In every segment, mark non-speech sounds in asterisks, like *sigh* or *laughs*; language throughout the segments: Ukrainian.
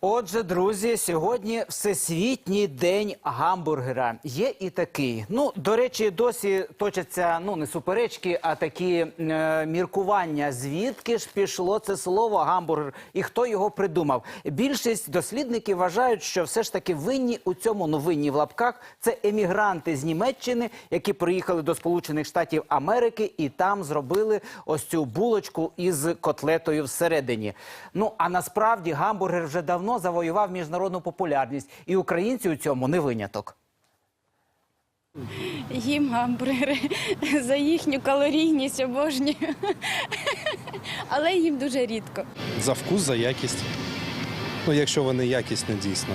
Отже, друзі, сьогодні всесвітній день гамбургера. Є і такий. Ну, до речі, досі точаться ну не суперечки, а такі е, міркування. Звідки ж пішло це слово гамбургер і хто його придумав? Більшість дослідників вважають, що все ж таки винні у цьому ну винні в лапках це емігранти з Німеччини, які приїхали до Сполучених Штатів Америки і там зробили ось цю булочку із котлетою всередині. Ну а насправді гамбургер вже давно завоював міжнародну популярність, і українці у цьому не виняток. Їм гамбургери за їхню калорійність обожнюю. Але їм дуже рідко. За вкус, за якість. Ну, якщо вони якісні дійсно.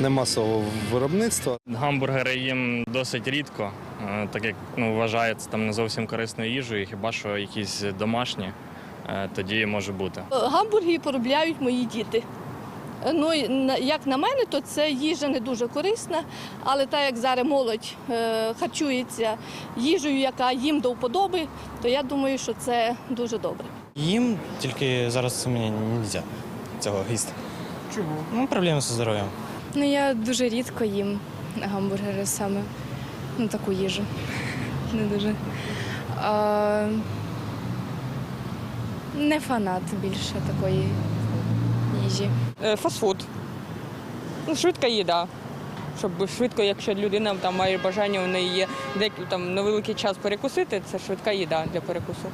Не масового виробництва. Гамбургери їм досить рідко, е, так як ну, вважається там не зовсім корисною їжею, хіба що якісь домашні, е, тоді може бути. Гамбурги поробляють мої діти. Ну, як на мене, то це їжа не дуже корисна, але так як зараз молодь е, харчується їжею, яка їм до вподоби, то я думаю, що це дуже добре. Їм тільки зараз мені не можна цього їсти. Чому? Ну, проблеми зі здоров'ям. Ну я дуже рідко їм гамбургери саме. Ну, таку їжу. *laughs* Не дуже. А, не фанат більше такої їжі. Е, Фастфуд. Ну, швидка їда. Щоб швидко, якщо людина там має бажання, у неї є дек- там невеликий час перекусити, це швидка їда для перекусу.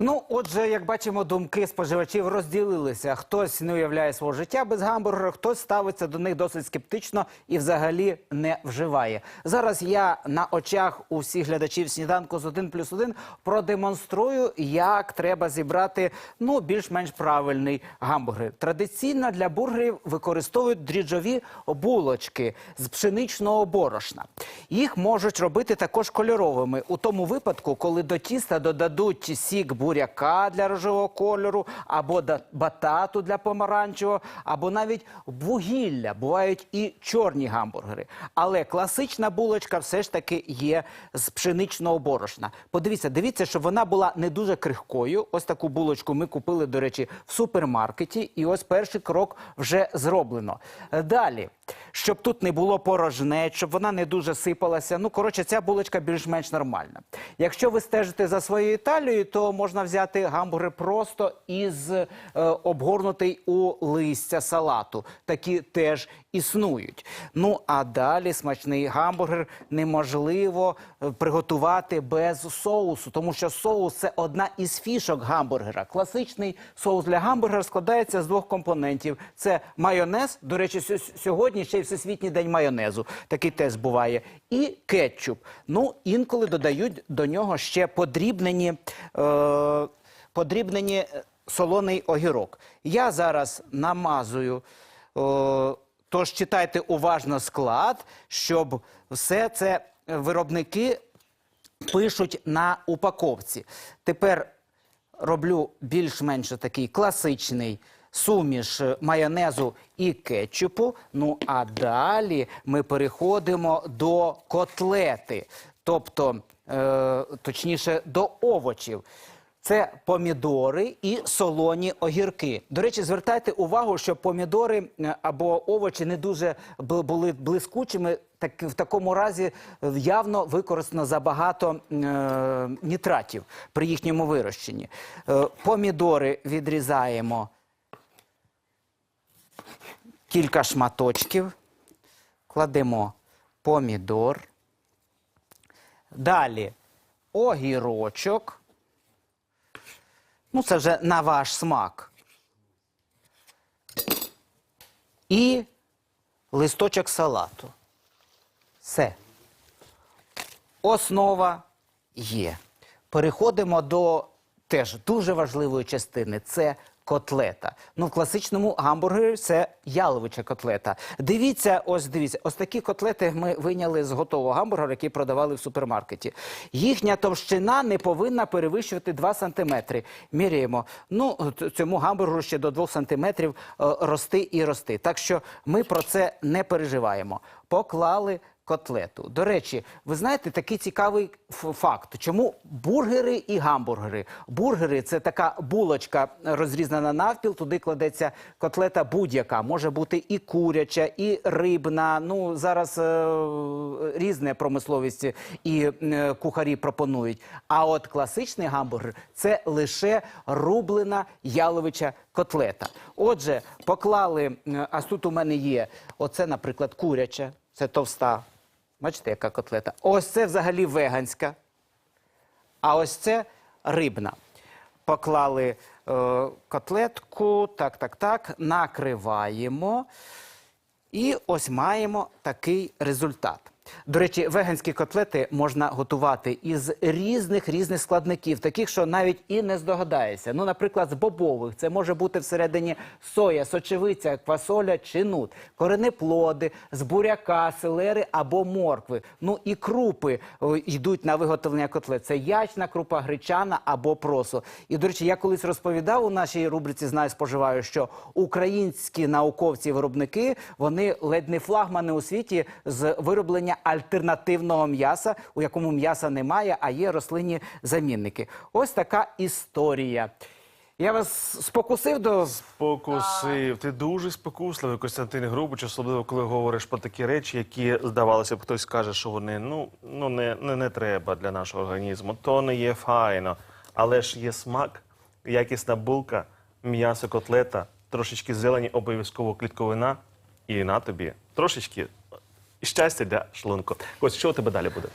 Ну, отже, як бачимо, думки споживачів розділилися. Хтось не уявляє свого життя без гамбургера, хтось ставиться до них досить скептично і взагалі не вживає. Зараз я на очах у всіх глядачів сніданку з 1 плюс 1 продемонструю, як треба зібрати ну більш-менш правильний гамбургер. Традиційно для бургерів використовують дріжджові булочки з пшеничного борошна. Їх можуть робити також кольоровими у тому випадку, коли до тіста додадуть сік буряка для рожевого кольору, або батату для помаранчевого, або навіть вугілля. Бувають і чорні гамбургери. Але класична булочка все ж таки є з пшеничного борошна. Подивіться, дивіться, щоб вона була не дуже крихкою. Ось таку булочку ми купили, до речі, в супермаркеті. І ось перший крок вже зроблено. Далі, щоб тут не було порожнець, щоб вона не дуже сипалася. Ну, коротше, ця булочка більш-менш нормальна. Якщо ви стежите за своєю Італією, то можна взяти гамбургер просто із е, обгорнутий у листя салату. Такі теж існують. Ну а далі смачний гамбургер неможливо е, приготувати без соусу, тому що соус це одна із фішок гамбургера. Класичний соус для гамбургера складається з двох компонентів: це майонез. До речі, сьогодні ще й всесвітній день майонезу. Такий теж буває. І кетчуп. Ну, інколи додають до нього ще подрібнені. Е- подрібнені е, солоний огірок. Я зараз намазую. Е- Тож читайте уважно склад, щоб все це виробники пишуть на упаковці. Тепер роблю більш-менш такий класичний суміш майонезу і кетчупу. Ну а далі ми переходимо до котлети, тобто, е, точніше, до овочів. Це помідори і солоні огірки. До речі, звертайте увагу, що помідори е, або овочі не дуже були блискучими. Так в такому разі е, явно використано забагато е, нітратів при їхньому вирощенні. Е, помідори відрізаємо кілька шматочків, кладемо помідор. Далі огірочок. Ну, це вже на ваш смак. І листочок салату. Все. Основа є. Переходимо до теж дуже важливої частини це котлета. Ну, в класичному гамбургері це яловича котлета. Дивіться, ось дивіться, ось такі котлети ми вийняли з готового гамбургера, який продавали в супермаркеті. Їхня товщина не повинна перевищувати 2 сантиметри. Міряємо. Ну, цьому гамбургеру ще до 2 сантиметрів е, рости і рости. Так що ми про це не переживаємо. Поклали котлету. До речі, ви знаєте такий цікавий факт. Чому бургери і гамбургери? Бургери це така булочка розрізана навпіл, туди кладеться котлета будь-яка. Може бути і куряча, і рибна. Ну зараз е, різне промисловість і е, кухарі пропонують. А от класичний гамбургер це лише рублена яловича котлета. Отже, поклали, е, а тут у мене є оце, наприклад, куряча, це товста. Бачите, яка котлета? Ось це взагалі веганська. А ось це рибна. Поклали е, котлетку, так, так, так, накриваємо. І ось маємо такий результат. До речі, веганські котлети можна готувати із різних різних складників, таких, що навіть і не здогадаєшся. Ну, наприклад, з бобових це може бути всередині соя, сочевиця, квасоля чи нут, коренеплоди, з буряка, селери або моркви. Ну і крупи йдуть на виготовлення котлет. Це ячна крупа, гречана або просо. І, до речі, я колись розповідав у нашій рубриці Знаю, споживаю, що українські науковці-виробники вони ледь не флагмани у світі з вироблення альтернативного м'яса, у якому м'яса немає, а є рослинні замінники. Ось така історія. Я вас спокусив до Спокусив. Ти дуже спокусливий, Костянтин Грубич, особливо коли говориш про такі речі, які, здавалося б, хтось каже, що вони ну, ну не, не, не треба для нашого організму. То не є файно. Але ж є смак, якісна булка, м'ясо котлета, трошечки зелені, обов'язково клітковина. І на тобі трошечки щастя для шлунку. Ось що у тебе далі буде?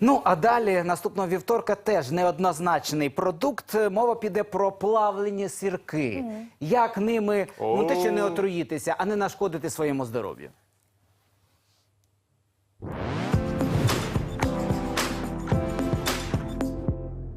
Ну а далі наступного вівторка теж неоднозначний продукт. Мова піде про плавлені сірки. Як ними ну те, що не отруїтися, а не нашкодити своєму здоров'ю.